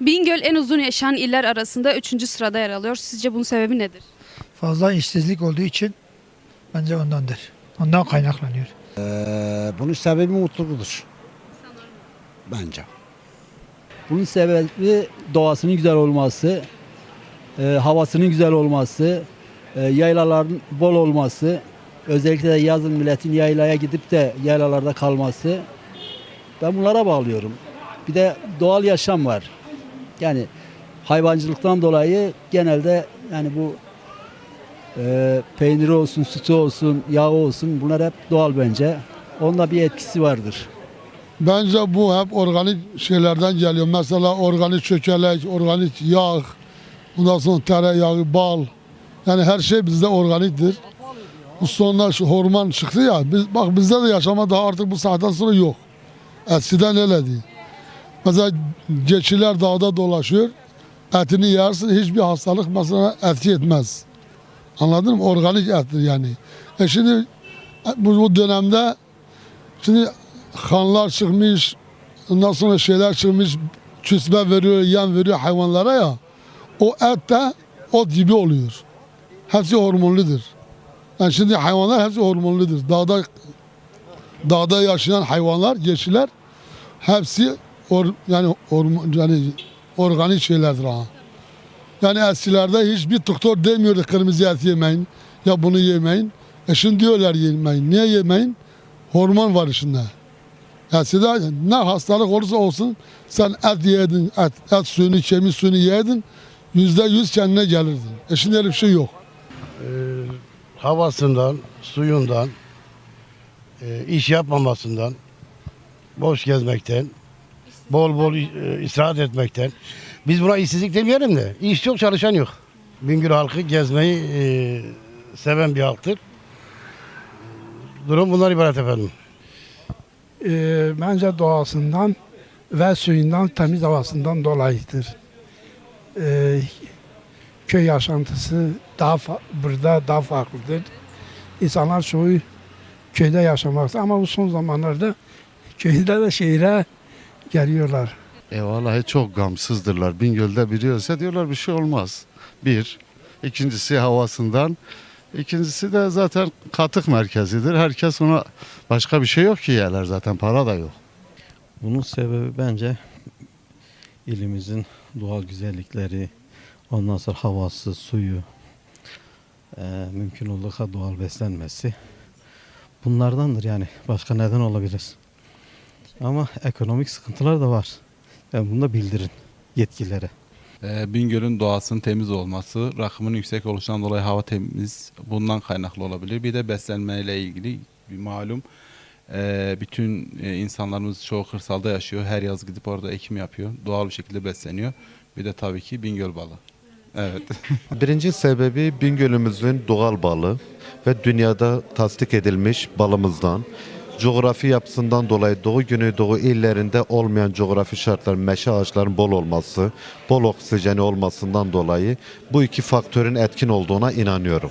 Bingöl en uzun yaşayan iller arasında 3. sırada yer alıyor. Sizce bunun sebebi nedir? Fazla işsizlik olduğu için bence ondandır. Ondan kaynaklanıyor. Ee, bunun sebebi mutluluktur. Bence. Bunun sebebi doğasının güzel olması, e, havasının güzel olması, e, yaylaların bol olması, özellikle de yazın milletin yaylaya gidip de yaylalarda kalması. Ben bunlara bağlıyorum. Bir de doğal yaşam var. Yani hayvancılıktan dolayı genelde yani bu e, peyniri olsun, sütü olsun, yağı olsun bunlar hep doğal bence. Onda bir etkisi vardır. Bence bu hep organik şeylerden geliyor. Mesela organik çökelek, organik yağ, ondan sonra tereyağı, bal. Yani her şey bizde organiktir. Bu sonra şu hormon çıktı ya. Biz, bak bizde de yaşama daha artık bu saatten sonra yok. Eskiden öyleydi. Mesela geçiler dağda dolaşıyor. Etini yersin hiçbir hastalık mesela etki etmez. Anladın mı? Organik ettir yani. E şimdi bu, bu dönemde şimdi kanlar çıkmış, ondan sonra şeyler çıkmış, küsme veriyor, yem veriyor hayvanlara ya. O et de ot gibi oluyor. Hepsi hormonludur. Yani şimdi hayvanlar hepsi hormonludur. Dağda dağda yaşayan hayvanlar, geçiler hepsi or, yani hormon yani organik şeylerdir ha. Yani eskilerde hiçbir doktor demiyordu kırmızı et yemeyin ya bunu yemeyin. E şimdi diyorlar yemeyin. Niye yemeyin? Hormon var içinde. Eskiden ne hastalık olursa olsun sen et yedin, et, et suyunu, kemik suyunu yedin yüzde yüz kendine gelirdin. E şimdi öyle bir şey yok. e, havasından, suyundan, e, iş yapmamasından, boş gezmekten, bol bol e, istirahat etmekten. Biz buna işsizlik demeyelim de iş çok çalışan yok. Bingöl halkı gezmeyi e, seven bir halktır. Durum bunlar ibaret efendim. Ee, bence doğasından ve suyundan temiz havasından dolayıdır. Ee, köy yaşantısı daha burada daha farklıdır. İnsanlar çoğu köyde yaşamakta ama bu son zamanlarda köyde de şehire geliyorlar. E vallahi çok gamsızdırlar. Bingöl'de biliyorsa diyorlar bir şey olmaz. Bir. İkincisi havasından. İkincisi de zaten katık merkezidir. Herkes ona başka bir şey yok ki yerler zaten para da yok. Bunun sebebi bence ilimizin doğal güzellikleri, ondan sonra havası, suyu, eee, mümkün olduğu kadar doğal beslenmesi. Bunlardandır yani. Başka neden olabilir? Ama ekonomik sıkıntılar da var. Yani bunu da bildirin yetkililere. Ee, Bingöl'ün doğasının temiz olması, rakımın yüksek oluşundan dolayı hava temiz, bundan kaynaklı olabilir. Bir de beslenmeyle ilgili bir malum. Ee, bütün e, insanlarımız çoğu kırsalda yaşıyor. Her yaz gidip orada ekim yapıyor. Doğal bir şekilde besleniyor. Bir de tabii ki Bingöl balı. Evet. Birinci sebebi Bingöl'ümüzün doğal balı ve dünyada tasdik edilmiş balımızdan. Coğrafi yapısından dolayı Doğu Güneydoğu illerinde olmayan coğrafi şartlar, meşe ağaçların bol olması, bol oksijeni olmasından dolayı bu iki faktörün etkin olduğuna inanıyorum.